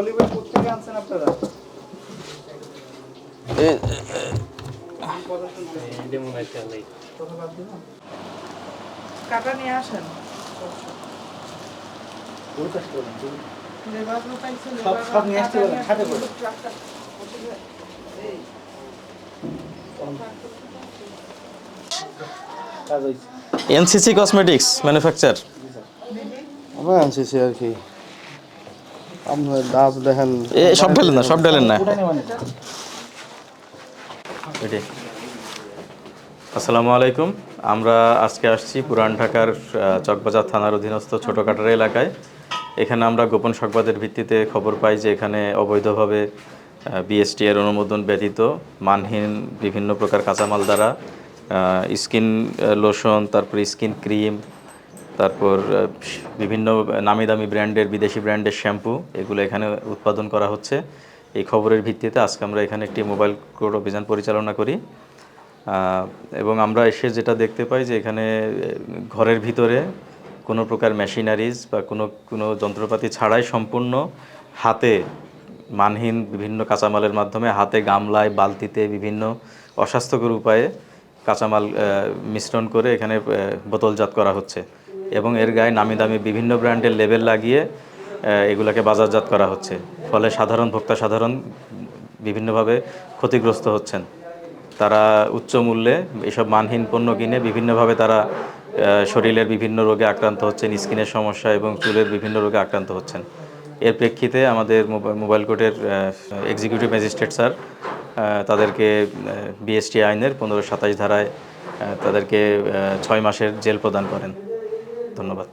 Olive oil কোথেকে আনছেন আপনারা? কাটা নিয়ে আসেন। সব সব নিয়ে আসতে বলেন সাথে করে এনসিসি কসমেটিক্স ম্যানুফ্যাকচার আমরা আনছি আর কি। আপনার ডাব দেখেন এ সব ঢালেন না সব ঢালেন না। এটি। আসসালামু আলাইকুম। আমরা আজকে আসছি পুরান ঢাকার চকবাজার থানার অধীনস্থ ছোট কাটারা এলাকায়। এখানে আমরা গোপন সংবাদের ভিত্তিতে খবর পাই যে এখানে অবৈধভাবে বিএসটি এর অনুমোদন ব্যতীত মানহীন বিভিন্ন প্রকার কাঁচামাল দ্বারা স্কিন লোশন তারপর স্কিন ক্রিম তারপর বিভিন্ন নামি দামি ব্র্যান্ডের, বিদেশি ব্র্যান্ডের শ্যাম্পু, এগুলো এখানে উৎপাদন করা হচ্ছে। এই খবরের ভিত্তিতে আজকে আমরা এখানে একটি মোবাইল কোড অভিযান পরিচালনা করি। এবং আমরা এসে যেটা দেখতে পাই যে এখানে ঘরের ভিতরে কোনো প্রকার মেশিনারিজ বা কোনো কোনো যন্ত্রপাতি ছাড়াই সম্পূর্ণ হাতে মানহীন বিভিন্ন কাঁচামালের মাধ্যমে হাতে গামলায়, বালতিতে বিভিন্ন অস্বাস্থ্যকর উপায়ে কাঁচামাল মিশ্রণ করে এখানে বোতলজাত করা হচ্ছে। এবং এর গায়ে নামি দামি বিভিন্ন ব্র্যান্ডের লেবেল লাগিয়ে এগুলোকে বাজারজাত করা হচ্ছে। ফলে সাধারণ ভোক্তা সাধারণ বিভিন্নভাবে ক্ষতিগ্রস্ত হচ্ছেন। তারা উচ্চ মূল্যে এসব মানহীন পণ্য কিনে বিভিন্নভাবে তারা শরীরের বিভিন্ন রোগে আক্রান্ত হচ্ছেন, স্কিনের সমস্যা এবং চুলের বিভিন্ন রোগে আক্রান্ত হচ্ছেন। এর প্রেক্ষিতে আমাদের মোবা- মোবাইল কোর্টের এক্সিকিউটিভ ম্যাজিস্ট্রেট স্যার তাদেরকে বিএসটি আইনের পনেরো সাতাশ ধারায় তাদেরকে ছয় মাসের জেল প্রদান করেন। ধন্যবাদ।